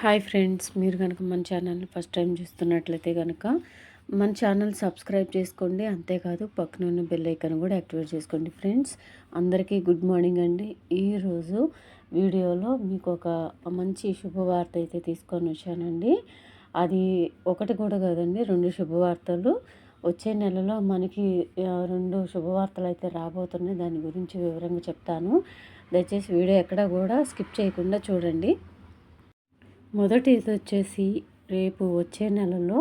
Hi friends మీరు కనుక మన ఛానల్ని ఫస్ట్ టైం చూస్తున్నట్లయితే కనుక మన ఛానల్ సబ్స్క్రైబ్ చేసుకోండి. అంతేకాదు పక్కన ఉన్న బెల్ కూడా యాక్టివేట్ చేసుకోండి ఫ్రెండ్స్. అందరికీ గుడ్ మార్నింగ్ అండి. ఈరోజు వీడియోలో మీకు ఒక మంచి శుభవార్త అయితే తీసుకొని వచ్చానండి. అది ఒకటి కూడా కాదండి రెండు శుభవార్తలు. వచ్చే నెలలో మనకి రెండు శుభవార్తలు అయితే రాబోతున్నాయి. దాని గురించి వివరంగా చెప్తాను. దయచేసి వీడియో ఎక్కడ కూడా స్కిప్ చేయకుండా చూడండి. మొదటిది వచ్చేసి రేపు వచ్చే నెలలో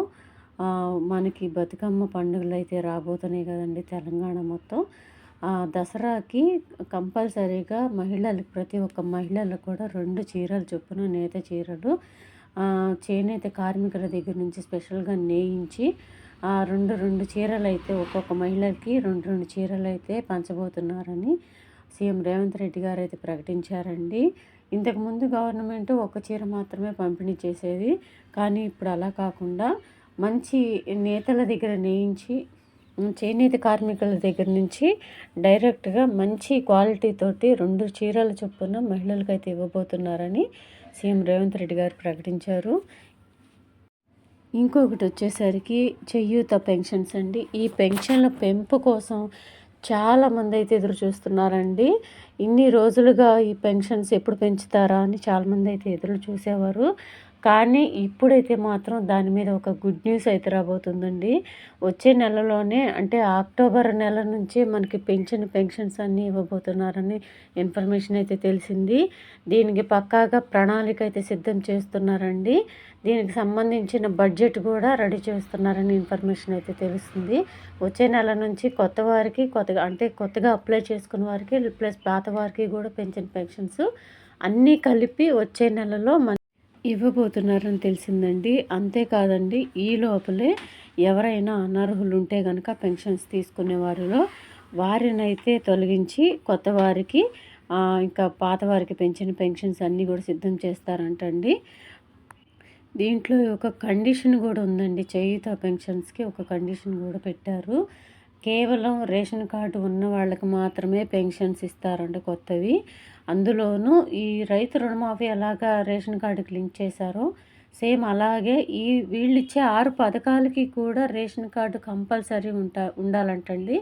మనకి బతుకమ్మ పండుగలు అయితే రాబోతున్నాయి కదండి తెలంగాణ మొత్తం. దసరాకి కంపల్సరీగా మహిళలకు ప్రతి ఒక్క మహిళలకు కూడా రెండు చీరలు చొప్పున నేత చీరలు చేనేత కార్మికుల దగ్గర నుంచి స్పెషల్గా నేయించి రెండు రెండు చీరలు అయితే ఒక్కొక్క మహిళకి రెండు రెండు చీరలు అయితే పంచబోతున్నారని సీఎం రేవంత్ రెడ్డి గారు అయితే ప్రకటించారండి. ఇంతకుముందు గవర్నమెంట్ ఒక చీర మాత్రమే పంపిణీ చేసేది. కానీ ఇప్పుడు అలా కాకుండా మంచి నేతల దగ్గర నేయించి చేనేత కార్మికుల దగ్గర నుంచి డైరెక్ట్గా మంచి క్వాలిటీ తోటి రెండు చీరల చొప్పున మహిళలకు అయితే ఇవ్వబోతున్నారని సీఎం రేవంత్ రెడ్డి గారు ప్రకటించారు. ఇంకొకటి వచ్చేసరికి చెయ్యూత పెన్షన్స్ అండి. ఈ పెన్షన్ల పెంపు కోసం చాలామంది అయితే ఎదురు చూస్తున్నారండి ఇన్ని రోజులుగా ఈ పెన్షన్స్ ఎప్పుడు పెంచుతారా అని చాలామంది అయితే ఎదురు చూసేవారు. కానీ ఇప్పుడైతే మాత్రం దాని మీద ఒక గుడ్ న్యూస్ అయితే రాబోతుందండి. వచ్చే నెలలోనే అంటే అక్టోబర్ నెల నుంచి మనకి పెన్షన్ పెన్షన్స్ అన్నీ ఇవ్వబోతున్నారని ఇన్ఫర్మేషన్ అయితే తెలిసింది. దీనికి పక్కాగా ప్రణాళిక అయితే సిద్ధం చేస్తున్నారండి. దీనికి సంబంధించిన బడ్జెట్ కూడా రెడీ చేస్తున్నారని ఇన్ఫర్మేషన్ అయితే తెలుస్తుంది. వచ్చే నెల నుంచి కొత్త వారికి కొత్తగా అంటే కొత్తగా అప్లై చేసుకున్న వారికి ప్లస్ పాత వారికి కూడా పెన్షన్ పెన్షన్స్ అన్నీ కలిపి వచ్చే నెలలో మన ఇవ్వబోతున్నారని తెలిసిందండి. అంతేకాదండి ఈ లోపలే ఎవరైనా అనర్హులు ఉంటే కనుక పెన్షన్స్ తీసుకునే వారిలో వారినైతే తొలగించి కొత్త వారికి ఇంకా పాత వారికి పెంచిన పెన్షన్స్ అన్నీ కూడా సిద్ధం చేస్తారంటండి. దీంట్లో ఒక కండిషన్ కూడా ఉందండి. చేయుత పెన్షన్స్కి ఒక కండిషన్ కూడా పెట్టారు. కేవలం రేషన్ కార్డు ఉన్న వాళ్ళకి మాత్రమే పెన్షన్స్ ఇస్తారండి కొత్తవి. అందులోనూ ఈ రైతు రుణమాఫీ ఎలాగా రేషన్ కార్డుకి లింక్ చేశారో సేమ్ అలాగే ఈ వీళ్ళు ఇచ్చే ఆరు పథకాలకి కూడా రేషన్ కార్డు కంపల్సరీ ఉంటా ఉండాలంటండి.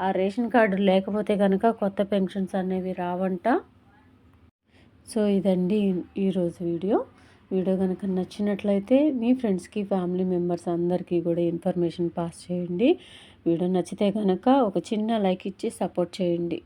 ఆ రేషన్ కార్డు లేకపోతే కనుక కొత్త పెన్షన్స్ అనేవి రావంట. సో ఇదండి ఈరోజు వీడియో. వీడియో కనుక నచ్చినట్లయితే మీ ఫ్రెండ్స్కి ఫ్యామిలీ మెంబర్స్ అందరికీ కూడా ఇన్ఫర్మేషన్ పాస్ చేయండి. వీడియో నచ్చితే కనుక ఒక చిన్న లైక్ ఇచ్చి సపోర్ట్ చేయండి.